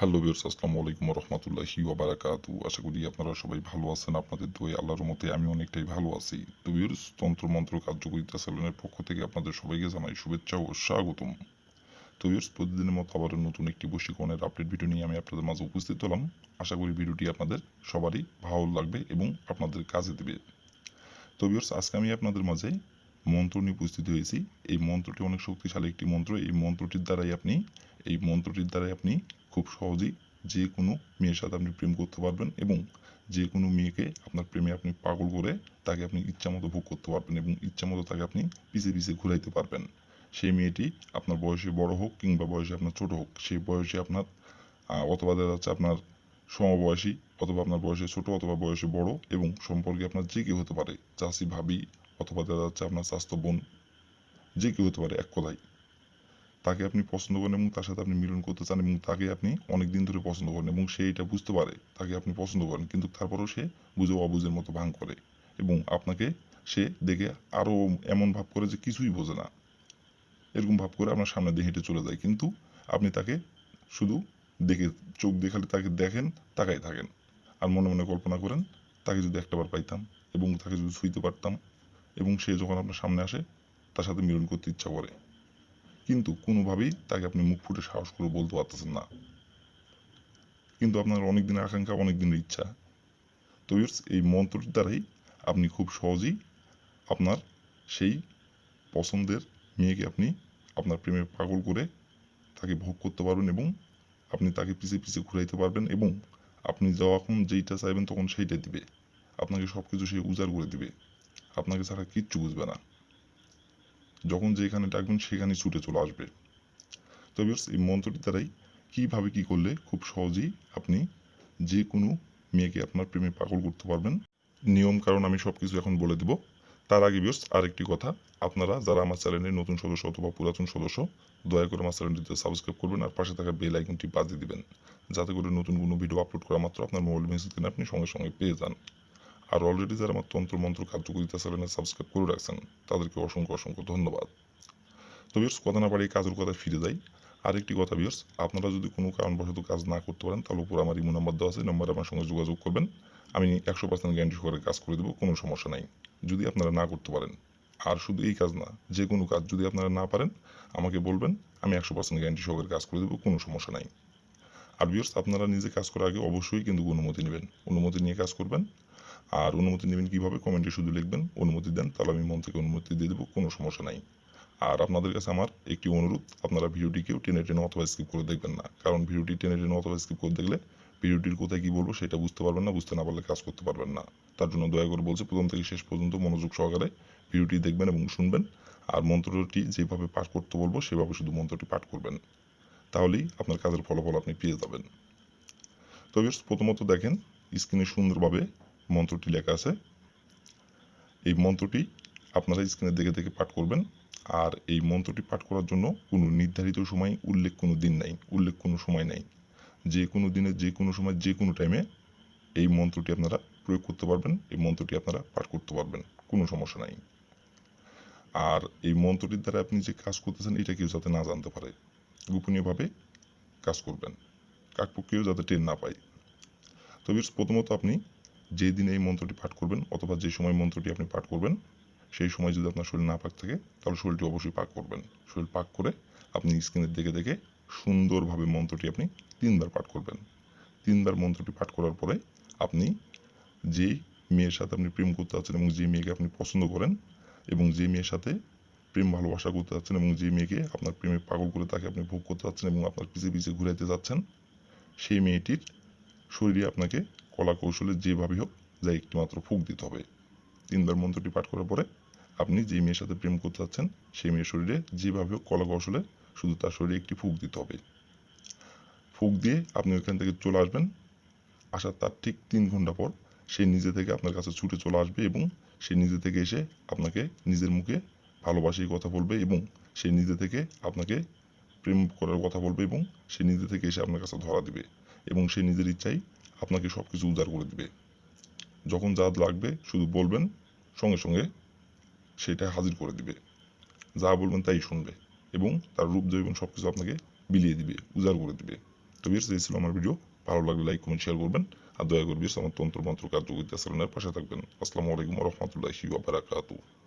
Hello বিয়ার্স আসসালামু আলাইকুম রহমতুল্লাহি ওবারাকাতু আশা করি আপনারা সবাই ভালো আছেন, আপনাদের দোয়ে আল্লাহর মতে আমি অনেকটাই ভালো আছি। তো বিয়ার্স তন্ত্র মন্ত্র কার্যকরিতা সেলুনের পক্ষ থেকে আপনাদের সবাইকে জানাই শুভেচ্ছা ও স্বাগতম। তো বিয়ার্স প্রতিদিনের মতো আবার নতুন একটি বশীকরণের আপডেট ভিডিও নিয়ে আমি আপনাদের মাঝে উপস্থিত হলাম। আশা করি ভিডিওটি আপনাদের সবারই ভালো লাগবে এবং আপনাদের কাজে দেবে। তো বিয়ার্স আজকে আমি আপনাদের মাঝে মন্ত্র নিয়ে উপস্থিত হয়েছি। এই মন্ত্রটি অনেক শক্তিশালী একটি মন্ত্র। এই মন্ত্রটির দ্বারাই আপনি, এই মন্ত্রটির দ্বারাই আপনি খুব সহজেই যে কোনো মেয়ের সাথে আপনি প্রেম করতে পারবেন এবং যে কোনো মেয়েকে আপনার প্রেমে আপনি পাগল করে তাকে আপনি ইচ্ছামতো ভোগ করতে পারবেন এবং ইচ্ছামতো তাকে আপনি পিছে পিছে ঘুরাইতে পারবেন। সেই মেয়েটি আপনার বয়সে বড় হোক কিংবা বয়সে আপনার ছোট হোক সেই বয়সে আপনার অথবা দেখা যাচ্ছে আপনার সমবয়সী অথবা আপনার বয়সে ছোট অথবা বয়সে বড় এবং সম্পর্কে আপনার যে কেউ হতে পারে, চাষি, ভাবি অথবা দেখা যাচ্ছে আপনার স্বাস্থ্য বোন, যে কেউ হতে পারে এক কথায়। তাকে আপনি পছন্দ করেন এবং তার সাথে আপনি মিলন করতে চান এবং তাকে আপনি অনেক দিন ধরে পছন্দ করেন এবং সে এটা বুঝতে পারে, তাকে আপনি পছন্দ করেন, কিন্তু তারপরেও সে বুঝে অবুঝের মতো ভাঙ করে এবং আপনাকে সে দেখে আরও এমন ভাব করে যে কিছুই বোঝে না। এরকম ভাব করে আপনার সামনে দিয়ে হেঁটে চলে যায়, কিন্তু আপনি তাকে শুধু দেখে, চোখ দেখালে তাকে দেখেন তাকাই থাকেন। আর মনে মনে কল্পনা করেন, তাকে যদি একটাবার পাইতাম এবং তাকে যদি ছুঁইতে পারতাম এবং সে যখন আপনার সামনে আসে, তার সাথে মিলন করতে ইচ্ছা করে। কিন্তু কোনোভাবেই তাকে আপনি মুখ ফুটে সাহস করে বলতে পারতেছেন না। কিন্তু আপনার অনেক দিনের আকাঙ্ক্ষা অনেক দিনের ইচ্ছা। তো এই মন্ত্রটির দ্বারাই আপনি খুব সহজেই আপনার সেই পছন্দের মেয়েকে আপনি আপনার প্রেমে পাগল করে তাকে ভোগ করতে পারবেন এবং আপনি তাকে পিছে পিছে ঘুরাইতে পারবেন এবং আপনি যখন যেইটা চাইবেন তখন সেইটাই দিবে। আপনাকে সব কিছু সে উজাড় করে দিবে। আপনাকে ছাড়া কিচ্ছু বুঝবে না। যখন যেখানে ডাকবেন সেখানে ছুটে চলে আসবে। তো viewers, এই মন্ত্রটির দ্বারাই কীভাবে কী করলে খুব সহজেই আপনি যে কোনো মেয়েকে আপনার প্রেমে পাগল করতে পারবেন। নিয়ম কারণ আমি সব কিছু এখন বলে দেব। তার আগে বিয়স আরেকটি কথা। আপনারা যারা আমার চ্যানেলের নতুন সদস্য অথবা পুরাতন সদস্য দয়া করে আমার চ্যানেলটিতে সাবস্ক্রাইব করবেন আর পাশে থাকা বেল আইকনটি বাজিয়ে দিবেন। যাতে করে নতুন কোনো ভিডিও আপলোড করা মাত্র আপনার মোবাইল মেসেজ কিনে আপনি সঙ্গে সঙ্গে পেয়ে যান। আর অলরেডি যারা আমার তন্ত্র মন্ত্র কার্যকরিতা চ্যানেলে সাবস্ক্রাইব করে রাখছেন, তাদেরকে অসংখ্য অসংখ্য ধন্যবাদ। তো বিয়স কথা না বাড়িয়ে কাজের কথা ফিরে যাই। আরেকটি কথা বিয়স আপনারা যদি কোনো কারণবশত কাজ না করতে পারেন, তাহলে উপর আমার ইমো নাম্বার দেওয়া আছে নাম্বারে আমার সঙ্গে যোগাযোগ করবেন। আমি একশো পার্সেন্ট গ্যারান্টি সহকারে কাজ করে দেবো, কোনো সমস্যা নাই। যদি আপনারা না করতে পারেন, আর শুধু এই কাজ না, যে কোনো কাজ যদি আপনারা না পারেন, আমাকে বলবেন, আমি একশো পার্সেন্ট গ্যারান্টি সহকারে কাজ করে দেবো, কোনো সমস্যা নাই। আর বিয়স আপনারা নিজে কাজ করার আগে অবশ্যই কিন্তু অনুমতি নেবেন। অনুমতি নিয়ে কাজ করবেন আর অনুমতি নেবেন কীভাবে? কমেন্টে শুধু লিখবেন, অনুমতি দেন, তাহলে আমি মন থেকে অনুমতি দিয়ে দেবো, কোনো সমস্যা নাই। আর আপনাদের কাছে আমার একটি অনুরোধ, আপনারা ভিডিওটিকেও টেনে টেনে অথবা স্কিপ করে দেখবেন না। কারণ ভিডিওটি টেনে টেনে অথবা স্কিপ করে দেখলে ভিডিওটির কোথায় কী বলব সেটা বুঝতে পারবেন না, বুঝতে না পারলে কাজ করতে পারবেন না। তার জন্য দয়া করে বলছি, প্রথম থেকে শেষ পর্যন্ত মনোযোগ সহকারে ভিডিওটি দেখবেন এবং শুনবেন। আর মন্ত্রটি যেভাবে পাঠ করতে বলব, সেভাবে শুধু মন্ত্রটি পাঠ করবেন। তাহলেই আপনার কাজের ফলাফল আপনি পেয়ে যাবেন। তবে প্রথমত দেখেন স্ক্রিনে সুন্দরভাবে মন্ত্রটি লেখা আছে। এই মন্ত্রটি আপনারা স্ক্রিনে দেখে দেখে পাঠ করবেন। আর এই মন্ত্রটি পাঠ করার জন্য কোনো নির্ধারিত সময় উল্লেখ কোনো দিন নাই, উল্লেখ কোনো সময় নাই। যে কোনো দিনে, যে কোনো সময়, যে কোনো টাইমে এই মন্ত্রটি আপনারা প্রয়োগ করতে পারবেন, এই মন্ত্রটি আপনারা পাঠ করতে পারবেন, কোনো সমস্যা নাই। আর এই মন্ত্রটির দ্বারা আপনি যে কাজ করতেছেন, এটা কেউ যাতে না জানতে পারে, গোপনীয়ভাবে কাজ করবেন, কাকপক্ষেও যাতে টের না পায়। তবে প্রথমত আপনি যে দিনে এই মন্ত্রটি পাঠ করবেন অথবা যে সময় মন্ত্রটি আপনি পাঠ করবেন, সেই সময় যদি আপনার শরীর না পাক থাকে, তাহলে শরীরটি অবশ্যই পাক করবেন। শরীর পাক করে আপনি স্ক্রিনের দেখে দেখে সুন্দরভাবে মন্ত্রটি আপনি তিনবার পাঠ করবেন। তিনবার মন্ত্রটি পাঠ করার পরে আপনি যে মেয়ের সাথে আপনি প্রেম করতে যাচ্ছেন এবং যে মেয়েকে আপনি পছন্দ করেন এবং যে মেয়ের সাথে প্রেম ভালোবাসা করতে যাচ্ছেন এবং যে মেয়েকে আপনার প্রেমে পাগল করে তাকে আপনি ভোগ করতে যাচ্ছেন এবং আপনার পিছে পিছে ঘুরাইতে যাচ্ছেন, সেই মেয়েটির শরীরে আপনাকে কলা কৌশলে যেভাবে হোক যা একটি মাত্র ফুক দিতে হবে। তিনবার মন্ত্রটি পাঠ করার পরে আপনি যে মেয়ের সাথে প্রেম করতে চাচ্ছেন সেই মেয়ের শরীরে যেভাবে হোক কলা কৌশলে শুধু তার শরীরে একটি ফুক দিতে হবে। ফুক দিয়ে আপনি ওইখান থেকে চলে আসবেন। আসার তার ঠিক তিন ঘণ্টা পর সে নিজে থেকে আপনার কাছে ছুটে চলে আসবে এবং সে নিজে থেকে এসে আপনাকে নিজের মুখে ভালোবাসি কথা বলবে এবং সে নিজে থেকে আপনাকে প্রেম করার কথা বলবে এবং সে নিজে থেকে এসে আপনার কাছে ধরা দিবে এবং সে নিজের ইচ্ছাই আপনাকে সব কিছু উজাড় করে দিবে। যখন যা লাগবে শুধু বলবেন, সঙ্গে সঙ্গে সেটা হাজির করে দিবে। যা বলবেন তাই শুনবে এবং তার রূপ জৈবন সব কিছু আপনাকে বিলিয়ে দিবে, উজাড় করে দিবে। তো বিয়ার্স এই ছিল আমার ভিডিও। ভালো লাগলে লাইক, কমেন্ট শেয়ার করবেন আর দয়া করে বিয়ার্স আমার তন্ত্র মন্ত্র কার্যকরিতা চ্যানেলের পাশে থাকবেন। আসসালামু আলাইকুম রহমতুল্লাহি ওয়া বারাকাতুহু।